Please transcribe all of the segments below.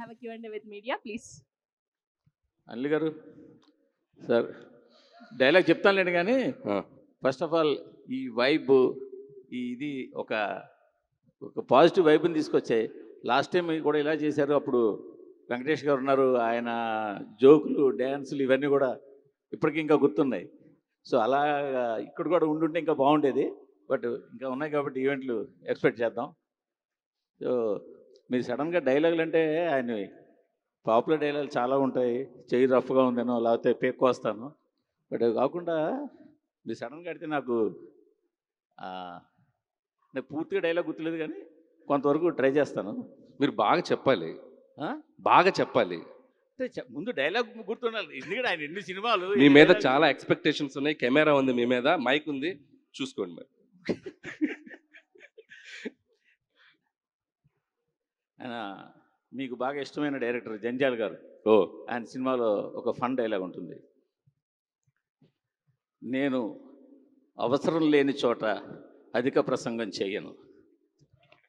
have a Q&A with media, please. అల్లి గారు sir dialogue చెప్తానులేండి కానీ ఫస్ట్ ఆఫ్ ఆల్ ఈ వైబ్ ఈ ఇది ఒక ఒక పాజిటివ్ వైబ్ని తీసుకొచ్చాయి. లాస్ట్ టైం కూడా ఇలా చేశారు. అప్పుడు వెంకటేష్ గారు ఉన్నారు. ఆయన జోకులు డ్యాన్సులు ఇవన్నీ కూడా ఇప్పటికీ ఇంకా గుర్తున్నాయి. సో అలా ఇక్కడ కూడా ఉండుంటే ఇంకా బాగుండేది. బట్ ఇంకా ఉన్నాయి కాబట్టి ఈవెంట్లు ఎక్స్పెక్ట్ చేద్దాం. సో మీరు సడన్గా డైలాగులు అంటే ఆయన పాపులర్ డైలాగులు చాలా ఉంటాయి. చెయ్యి రఫ్గా ఉందనో లేకపోతే పేక్కు వస్తాను బట్ అవి కాకుండా మీరు సడన్గా అడిగితే నాకు నాకు పూర్తిగా డైలాగ్ గుర్తులేదు కానీ కొంతవరకు ట్రై చేస్తాను. మీరు బాగా చెప్పాలి? బాగా చెప్పాలి. అంటే ముందు డైలాగ్ గుర్తుండాలి. ఎందుకంటే ఆయన ఎన్ని సినిమాలు మీ మీద చాలా ఎక్స్పెక్టేషన్స్ ఉన్నాయి. కెమెరా ఉంది మీ మీద మైక్ ఉంది. చూసుకోండి మరి. ఆయన మీకు బాగా ఇష్టమైన డైరెక్టర్ జంజాల్ గారు. ఓ. ఆయన సినిమాలో ఒక ఫన్ డైలాగ్ ఉంటుంది. నేను అవసరం లేని చోట అధిక ప్రసంగం చేయను.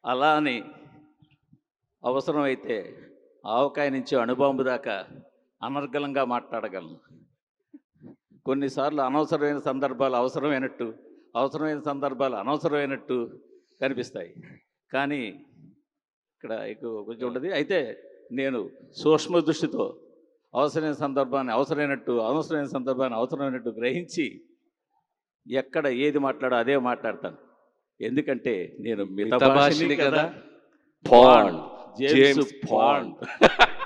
అలా అని అవసరమైతే ఆవకాయ నుంచి అణుబాంబు దాకా అనర్గళంగా మాట్లాడగలను. కొన్నిసార్లు అనవసరమైన సందర్భాలు అవసరమైనట్టు అవసరమైన సందర్భాలు అనవసరమైనట్టు కనిపిస్తాయి. కానీ ఇక్కడ ఎక్కువ కొంచెం ఉంటుంది. అయితే నేను సూక్ష్మ దృష్టితో అవసరమైన సందర్భాన్ని అవసరమైనట్టు అవసరమైన సందర్భాన్ని అవసరమైనట్టు గ్రహించి ఎక్కడ ఏది మాట్లాడో అదే మాట్లాడతాను. ఎందుకంటే నేను కదా. Bond James James bond bond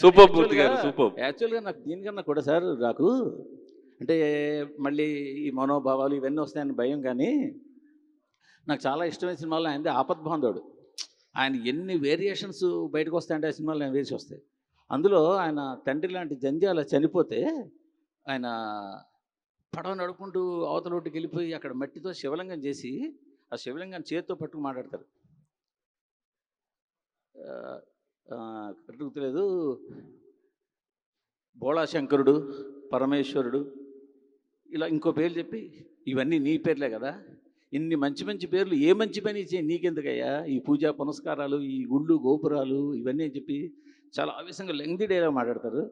super Murthy garu super. యాక్చువల్గా నాకు దీనికన్నా కూడా సార్ నాకు అంటే మళ్ళీ ఈ మనోభావాలు ఇవన్నీ వస్తాయని భయం కానీ నాకు చాలా ఇష్టమైన సినిమాలో ఆయనది ఆపద్బాంధవుడు. ఆయన ఎన్ని వేరియేషన్స్ బయటకు వస్తాయంటే ఆ సినిమాలో ఆయన వేసి వస్తాయి. అందులో ఆయన తండ్రి లాంటి జంజాల చనిపోతే ఆయన పడవ నడుపుకుంటూ అవతలోటికి వెళ్ళిపోయి అక్కడ మట్టితో శివలింగం చేసి ఆ శివలింగాన్ని చేతితో పట్టుకు మాట్లాడతారు. ఆ, గుర్తులేదు. బోళాశంకరుడు పరమేశ్వరుడు ఇలా ఇంకో పేర్లు చెప్పి ఇవన్నీ నీ పేర్లే కదా? ఇన్ని మంచి మంచి పేర్లు ఏ మంచి పని చేయి నీకెందుకయ్యా? ఈ పూజా పునస్కారాలు ఈ గుళ్ళు గోపురాలు ఇవన్నీ అని చెప్పి చాలా ఆవేశంగా లెంగ్ది డేలా మాట్లాడతారు.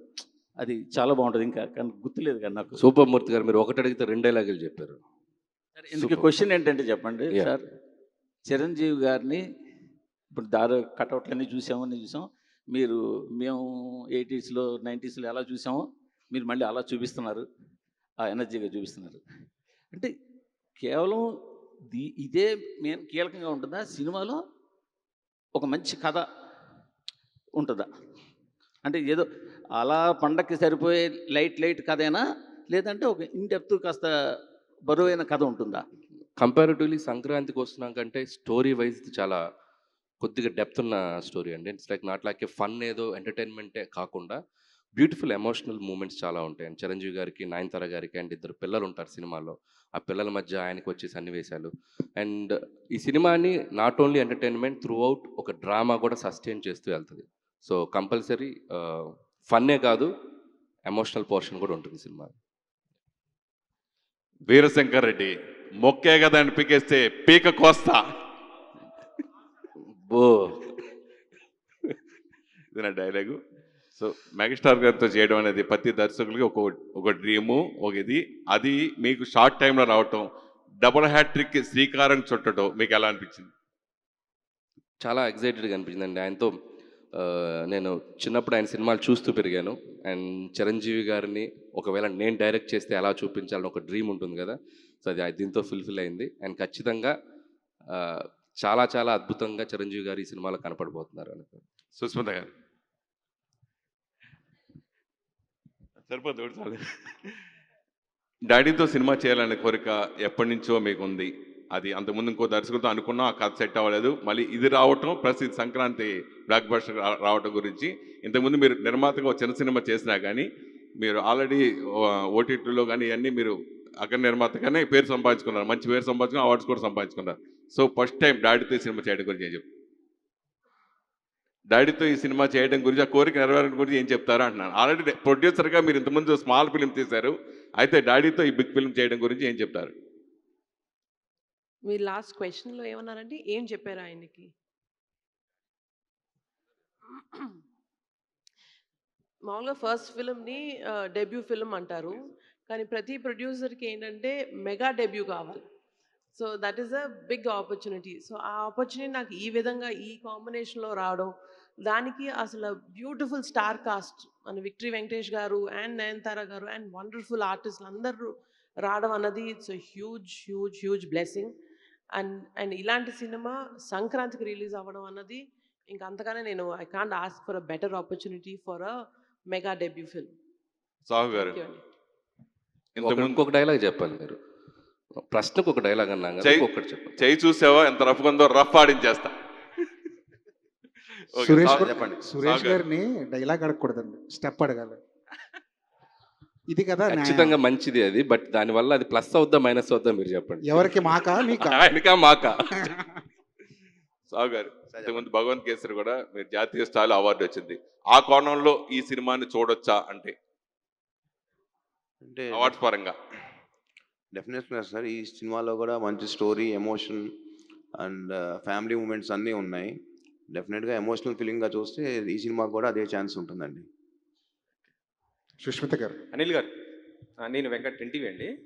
అది చాలా బాగుంటుంది ఇంకా కానీ గుర్తులేదు కానీ నాకు. సూపర్ మూర్తి గారు మీరు ఒకటి అడిగితే రెండు డైలాగులు చెప్పారు. సరే, ఇందుకు. క్వశ్చన్ ఏంటంటే చెప్పండి. సార్. చిరంజీవి గారిని ఇప్పుడు దారి కటౌట్లన్నీ చూసాము అన్నీ చూసాం. మీరు మేము ఎయిటీస్లో నైంటీస్లో ఎలా చూసామో మీరు మళ్ళీ అలా చూపిస్తున్నారు. ఆ ఎనర్జీగా చూపిస్తున్నారు. అంటే కేవలం దీ ఇదే మెయిన్ కీలకంగా ఉంటుందా? సినిమాలో ఒక మంచి కథ ఉంటుందా? అంటే ఏదో అలా పండక్కి సరిపోయే లైట్ లైట్ కథేనా? లేదంటే ఒక ఇన్ డెప్త్ కాస్త బరువైన కథ ఉంటుందా? కంపారిటివ్లీ సంక్రాంతికి వస్తున్నాం కంటే స్టోరీ వైజ్ చాలా కొద్దిగా డెప్త్ ఉన్న స్టోరీ అండి. It's like not like a fun ఏదో ఎంటర్టైన్మెంటే కాకుండా బ్యూటిఫుల్ ఎమోషనల్ మూమెంట్స్ చాలా ఉంటాయి. అండ్ చిరంజీవి గారికి నయనతార గారికి అండ్ ఇద్దరు పిల్లలు ఉంటారు సినిమాలో. ఆ పిల్లల మధ్య ఆయనకు వచ్చే సన్నివేశాలు. అండ్ ఈ సినిమాని not only entertainment throughout ఒక డ్రామా కూడా సస్టైన్ చేస్తూ వెళ్తుంది. సో కంపల్సరీ ఫన్నే కాదు ఎమోషనల్ పోర్షన్ కూడా ఉంటుంది సినిమా వీరశంకర్ రెడ్డి మొక్కే కదా అని పీకేస్తే పీక కోస్తా. బో. ఇది నా డైలాగు? సో మెగాస్టార్ గారితో చేయడం అనేది ప్రతి దర్శకులకి ఒక ఒక డ్రీము ఒక ఇది. అది మీకు షార్ట్ టైంలో రావటం డబుల్ హ్యాట్రిక్ శ్రీకారం చుట్టడం మీకు ఎలా అనిపించింది? చాలా ఎగ్జైటెడ్గా అనిపించిందండి. ఆయనతో నేను చిన్నప్పుడు ఆయన సినిమాలు చూస్తూ పెరిగాను. అండ్ చిరంజీవి గారిని ఒకవేళ నేను డైరెక్ట్ చేస్తే ఎలా చూపించాలని ఒక డ్రీమ్ ఉంటుంది కదా. సో అది దీంతో ఫుల్ఫిల్ అయింది. అండ్ ఖచ్చితంగా చాలా చాలా అద్భుతంగా చిరంజీవి గారు ఈ సినిమాలో కనపడబోతున్నారు అనుకో సుస్మిత గారు. సరిపోతుంది ఒకటి చాలు. డాడీతో సినిమా చేయాలనే కోరిక ఎప్పటి నుంచో మీకు ఉంది. అది అంతకుముందు ఇంకో దర్శకులతో అనుకున్నా ఆ కథ సెట్ అవ్వలేదు. మళ్ళీ ఇది రావటం ప్లస్ ఇది సంక్రాంతి బ్లాక్ బస్టర్ రావటం గురించి ఇంతకుముందు మీరు నిర్మాతగా చిన్న సినిమా చేసినా కానీ మీరు ఆల్రెడీ ఓటీటీలో కానీ ఇవన్నీ మీరు అక్కడ నిర్మాతగానే పేరు సంపాదించుకున్నారు. మంచి పేరు సంపాదించుకున్నారు అవార్డ్స్ కూడా సంపాదించుకున్నారు. సో ఫస్ట్ టైం డాడీతో సినిమా చేయడం గురించి చెప్పి డాడీతో ఈ సినిమా చేయడం గురించి ఆ కోరిక నెరవేరడం గురించి ఏం చెప్తారా అంటున్నాను. ఆల్రెడీ ప్రొడ్యూసర్గా మీరు ఇంతకుముందు స్మాల్ ఫిల్మ్ తీశారు. అయితే డాడీతో ఈ బిగ్ ఫిల్మ్ చేయడం గురించి ఏం చెప్తారు? మీరు లాస్ట్ క్వశ్చన్లో ఏమన్నారంటే ఏం చెప్పారు ఆయనకి? మామూలుగా ఫస్ట్ ఫిల్మ్ని డెబ్యూ ఫిల్మ్ అంటారు. కానీ ప్రతి ప్రొడ్యూసర్కి ఏంటంటే మెగా డెబ్యూ కావాలి. So that is a big opportunity so ఆ ఆపర్చునిటీ నాకు ఈ విధంగా ఈ కాంబినేషన్లో రావడం దానికి అసలు బ్యూటిఫుల్ స్టార్ కాస్ట్ మన విక్టరీ వెంకటేష్ గారు అండ్ నయనతార గారు అండ్ వండర్ఫుల్ ఆర్టిస్టులు అందరూ రావడం అన్నది it's huge huge huge blessing and and ఇలాంటి సినిమా సంక్రాంతికి రిలీజ్ అవ్వడం అన్నది ఇంకా అంతగానే నేను I can't ask for a better opportunity for a mega debut film Sahu garu ఇంకొక డైలాగ్ చెప్పాలి మీరు. ప్రశ్నకు ఒక డైలాగ్ అన్నాం ఒక్కటి చెప్పండి చేయి చూసావా? ఎంత రఫ్గా ఉందో రఫ్ ఆడించేస్తా. ఓకే, సురేష్ చెప్పండి. సురేష్. గారిని డైలాగ్ అడగకూడదండి. స్టెప్ అడగాలి. ఇది కదా. ఖచ్చితంగా మంచిది అది బట్ దానివల్ల అది ప్లస్ అవుద్దా మైనస్ అవుద్దా మీరు చెప్పండి. ఎవరికి? మాకా? మీకా? ఆయనకా మాకా? సాగు గారు ఇంతకుముందు భగవంత్ కేసరి కూడా మీరు జాతీయ స్థాయిలో అవార్డు వచ్చింది. ఆ కోణంలో ఈ సినిమాని చూడొచ్చా అంటే? అంటే అవార్డ్స్ పరంగా. డెఫినెట్గా సార్ ఈ సినిమాలో కూడా మంచి story emotion and family moments అన్నీ ఉన్నాయి. డెఫినెట్గా ఎమోషనల్ ఫీలింగ్గా చూస్తే ఈ సినిమాకి కూడా అదే ఛాన్స్ ఉంటుందండి. సుష్మిత గారు. అనిల్ గారు ఆ, నేను వెంకట్ ఎన్టీవీ అండి.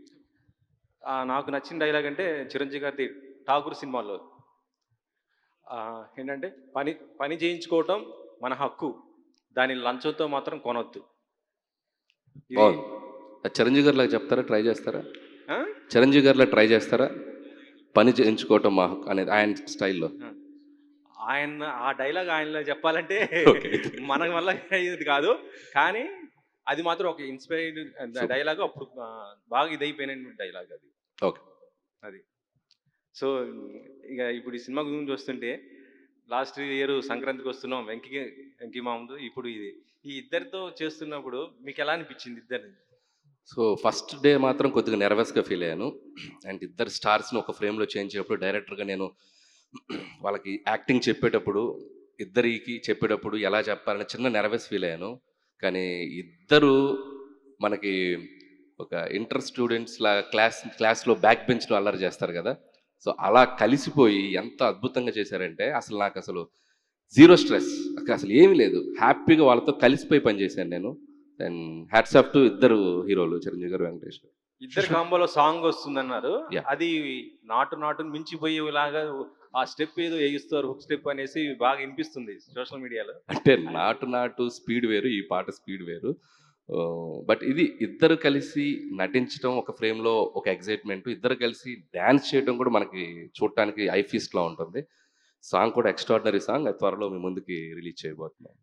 ఆ, నాకు నచ్చిన డైలాగ్ అంటే చిరంజీవి గారిది ఠాగూర్ సినిమాలో. ఆ, ఏంటంటే పని పని చేయించుకోవటం మన హక్కు. దాని లంచంతో మాత్రం కొనొద్దు. చిరంజీవి గారిలా చెప్తారా? ట్రై చేస్తారా? చిరంజీవి గారిలా ట్రై చేస్తారా? పని చేయించుకోవటం మా అనేది ఆయన స్టైల్లో. ఆయన ఆ డైలాగ్ ఆయనలో చెప్పాలంటే. మన వల్ల ఇది కాదు. కానీ అది మాత్రం ఒక ఇన్స్పైర్డ్ డైలాగ్ అప్పుడు బాగా ఇదైపోయిన డైలాగ్ అది. ఓకే. అది. సో ఇక ఇప్పుడు ఈ సినిమా గురించి వస్తుంటే లాస్ట్ ఇయర్ సంక్రాంతికి వస్తున్నాం వెంకి వెంకి మామూలు. ఇప్పుడు ఇది ఈ ఇద్దరితో చేస్తున్నప్పుడు మీకు ఎలా అనిపించింది ఇద్దరిని సో ఫస్ట్ డే మాత్రం కొద్దిగా నెర్వస్గా ఫీల్ అయ్యాను. అండ్ ఇద్దరు స్టార్స్ని ఒక ఫ్రేమ్లో చేంజ్ చేయప్పుడు డైరెక్టర్గా నేను వాళ్ళకి యాక్టింగ్ చెప్పేటప్పుడు ఇద్దరికి చెప్పేటప్పుడు ఎలా చెప్పాలని చిన్న నెర్వస్ ఫీల్ అయ్యాను. కానీ ఇద్దరు మనకి ఒక ఇంటర్ స్టూడెంట్స్ లా క్లాస్ క్లాస్లో బ్యాక్ బెంచ్లో అల్లరి చేస్తారు కదా. సో అలా కలిసిపోయి ఎంత అద్భుతంగా చేశారంటే అసలు నాకు అసలు జీరో స్ట్రెస్ అసలు ఏమీ లేదు. హ్యాపీగా వాళ్ళతో కలిసిపోయి పనిచేశాను నేను. అండ్ హ్యాట్స్ ఆఫ్ టు ఇద్దరు హీరోలు చిరంజీవి గారు వెంకటేష్ గారు. ఇద్దరు కాంబోలో సాంగ్ వస్తుందన్నారు. అది నాటు నాటును మించిపోయేలాగా ఆ స్టెప్ ఏదో వేయిస్తారు హుక్ స్టెప్ అనేసి బాగా వినిపిస్తుంది సోషల్ మీడియాలో. అంటే నాటు నాటు స్పీడ్ వేరు ఈ పాట స్పీడ్ వేరు. బట్ ఇది ఇద్దరు కలిసి నటించడం ఒక ఫ్రేమ్లో ఒక ఎగ్జైట్మెంట్ ఇద్దరు కలిసి డ్యాన్స్ చేయడం కూడా మనకి చూడటానికి ఐ ఫీస్ట్లో ఉంటుంది. సాంగ్ కూడా ఎక్స్ట్రాడినరీ సాంగ్ త్వరలో మీ ముందుకి రిలీజ్ చేయబోతున్నాం.